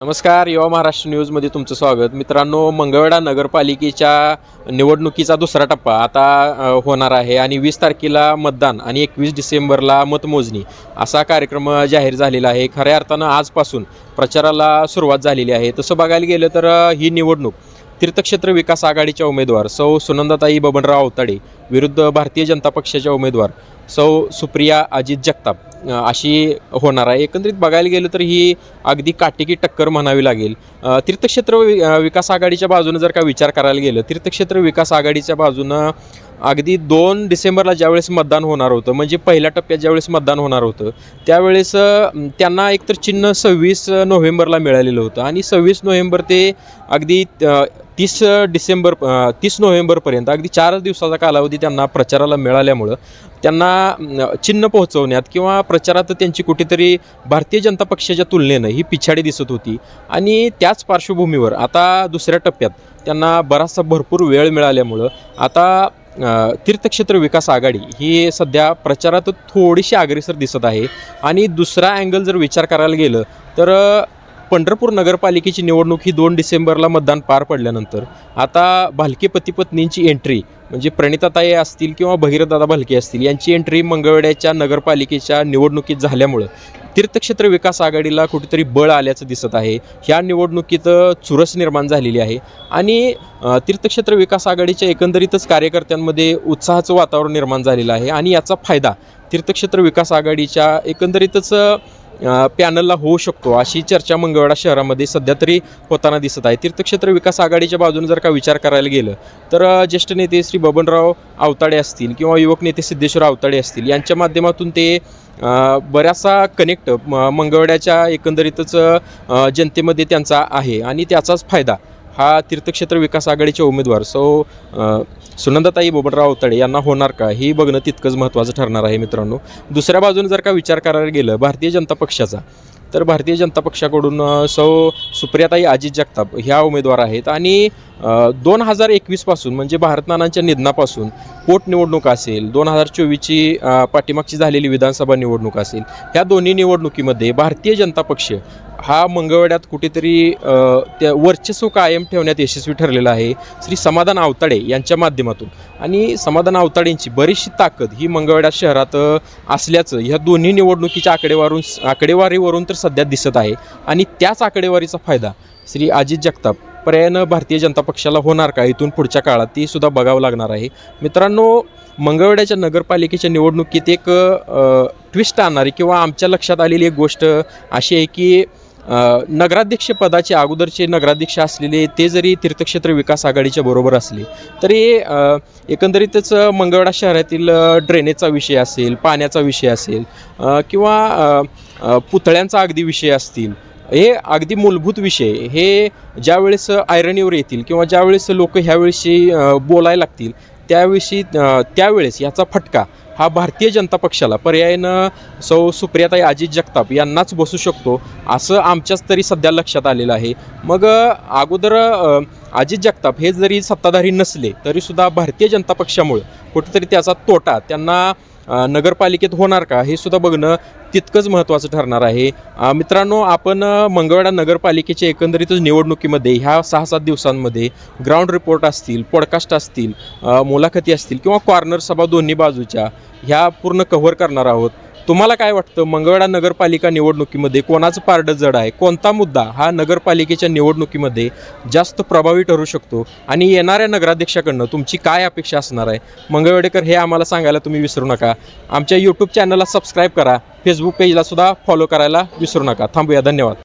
नमस्कार युवा महाराष्ट्र न्यूजमध्ये तुमचं स्वागत. मित्रांनो मंगळवेढा नगरपालिकेच्या निवडणुकीचा दुसरा टप्पा आता होणार आहे आणि वीस तारखेला मतदान आणि एकवीस डिसेंबरला मतमोजणी असा कार्यक्रम जाहीर झालेला आहे. खऱ्या अर्थानं आजपासून प्रचाराला सुरुवात झालेली आहे. तसं बघायला गेलं तर ही निवडणूक तीर्थक्षेत्र विकास आघाडीच्या उमेदवार सौ सुनंदाताई बबनराव अवताडे विरुद्ध भारतीय जनता पक्षाच्या उमेदवार सौ सुप्रिया अजित जगताप अशी होणार आहे. एकंदरीत बघायला गेलं तर ही अगदी काटेकी टक्कर म्हणावी लागेल. तीर्थक्षेत्र वि- विकास आघाडीच्या बाजूनं जर का विचार करायला गेलं तीर्थक्षेत्र विकास आघाडीच्या बाजूनं अगदी दोन डिसेंबरला ज्यावेळेस मतदान होणार होतं म्हणजे पहिल्या टप्प्यात ज्यावेळेस मतदान होणार होतं त्यावेळेस त्यांना एकतर चिन्ह सव्वीस नोव्हेंबरला मिळालेलं होतं आणि सव्वीस नोव्हेंबर ते अगदी तीस डिसेंबर तीस नोव्हेंबरपर्यंत अगदी चार दिवसाचा कालावधी त्यांना प्रचाराला मिळाल्यामुळं त्यांना चिन्ह पोहोचवण्यात किंवा प्रचारात त्यांची कुठेतरी भारतीय जनता पक्षाच्या तुलनेनं ही पिछाडी दिसत होती. आणि त्याच पार्श्वभूमीवर आता दुसऱ्या टप्प्यात त्यांना बराचसा भरपूर वेळ मिळाल्यामुळं आता तीर्थक्षेत्र विकास आघाडी ही सध्या प्रचारात थोडीशी अग्रेसर दिसत आहे. आणि दुसरा अँगल जर विचार करायला गेलं तर पंढरपूर नगरपालिकेची निवडणूक ही दोन डिसेंबरला मतदान पार पडल्यानंतर आता भालके पतीपत्नींची एंट्री म्हणजे प्रणिताताई असतील किंवा भगीरथदादा भालके असतील यांची एंट्री मंगळवेड्याच्या नगरपालिकेच्या निवडणुकीत झाल्यामुळं तीर्थक्षेत्र विकास आघाडीला कुठेतरी बळ आल्याचं दिसत आहे. ह्या निवडणुकीत चुरस निर्माण झालेली आहे. आणि तीर्थक्षेत्र विकास आघाडीच्या एकंदरीतच कार्यकर्त्यांमध्ये उत्साहाचं वातावरण निर्माण झालेलं आहे. आणि याचा फायदा तीर्थक्षेत्र विकास आघाडीच्या एकंदरीतच पॅनलला होऊ शकतो अशी चर्चा मंगळवेढा शहरामध्ये सध्या तरी होताना दिसत आहे. तीर्थक्षेत्र विकास आघाडीच्या बाजूने जर का विचार करायला गेलं तर ज्येष्ठ नेते श्री बबनराव आवताडे असतील किंवा युवक नेते सिद्धेश्वर आवताडे असतील यांच्या माध्यमातून ते बऱ्याचसा कनेक्ट म मंगळवेड्याच्या एकंदरीतच जनतेमध्ये त्यांचा आहे आणि त्याचाच फायदा हा तीर्थक्षेत्र विकास आघाडीचे उमेदवार. सो सुनंदाताई बोबनराव अवताडे यांना होणार का? हे बघणं तितकंच महत्त्वाचं ठरणार आहे मित्रांनो. दुसऱ्या बाजूने जर का विचार करायला गेलं भारतीय जनता पक्षाचा तर भारतीय जनता पक्षाकडून सौ सुप्रियाताई अजित जगताप ह्या उमेदवार आहेत. आणि दोन हजार एकवीसपासून म्हणजे भारतनानांच्या निधनापासून पोटनिवडणूक असेल दोन हजार चोवीसची पाठीमागची झालेली विधानसभा निवडणूक असेल ह्या दोन्ही निवडणुकीमध्ये भारतीय जनता पक्ष हा मंगळवेड्यात कुठेतरी त्या वर्चस्व कायम ठेवण्यात यशस्वी ठरलेला आहे श्री समाधान आवताडे यांच्या माध्यमातून. आणि समाधान आवताडेंची बरीचशी ताकद ही मंगळवेढा शहरात असल्याचं ह्या दोन्ही निवडणुकीच्या आकडेवारून आकडेवारीवरून तर सध्या दिसत आहे. आणि त्याच आकडेवारीचा फायदा श्री अजित जगताप पर्यायानं भारतीय जनता पक्षाला होणार का? इथून पुढच्या काळात ती सुद्धा बघावं लागणार आहे. मित्रांनो मंगळवेड्याच्या नगरपालिकेच्या निवडणुकीत एक ट्विस्ट आणणारी किंवा आमच्या लक्षात आलेली एक गोष्ट अशी आहे की नगराध्यक्ष पदाचे अगोदरचे नगराध्यक्ष असलेले ते जरी तीर्थक्षेत्र विकास आघाडीच्या बरोबर असले तरी एकंदरीतच मंगळवेढा शहरातील ड्रेनेजचा विषय असेल पाण्याचा विषय असेल किंवा पुतळ्यांचा अगदी विषय असतील हे अगदी मूलभूत विषय हे ज्यावेळेस आयरणीवर येतील किंवा ज्यावेळेस लोक ह्यावेळेशी बोलायला लागतील त्याविषयी त्यावेळेस याचा फटका हा भारतीय जनता पक्षाला पर्यायानं सौ सुप्रियाताई अजित जगताप यांनाच बसू शकतो असं आमच्याच तरी सध्या लक्षात आलेलं आहे. मग अगोदर अजित जगताप हे जरी सत्ताधारी नसले तरीसुद्धा भारतीय जनता पक्षामुळे कुठेतरी त्याचा तोटा त्यांना नगरपालिकेत होणार का हे सुद्धा बघणं तितकंच महत्त्वाचं ठरणार आहे. मित्रांनो आपण मंगळवेढा नगरपालिकेच्या एकंदरीतच निवडणुकीमध्ये ह्या सहा सात दिवसांमध्ये ग्राउंड रिपोर्ट असतील पॉडकास्ट असतील मो मुलाखती असतील किंवा कॉर्नर सभा दोन्ही बाजूच्या ह्या पूर्ण कव्हर करणार आहोत. तुम्हाला काय वाटतं? मंगळवेढा नगरपालिका निवडणुकीमध्ये कोणाचं पारडं जड आहे? कोणता मुद्दा हा नगरपालिकेच्या निवडणुकीमध्ये जास्त प्रभावी ठरू शकतो? आणि येणाऱ्या नगराध्यक्षाकडनं तुमची काय अपेक्षा असणार आहे? मंगळवेडेकर हे आम्हाला सांगायला तुम्ही विसरू नका. आमच्या यूट्यूब चॅनलला सबस्क्राईब करा. फेसबुक पेजला सुद्धा फॉलो करायला विसरू नका. थांबूया. धन्यवाद.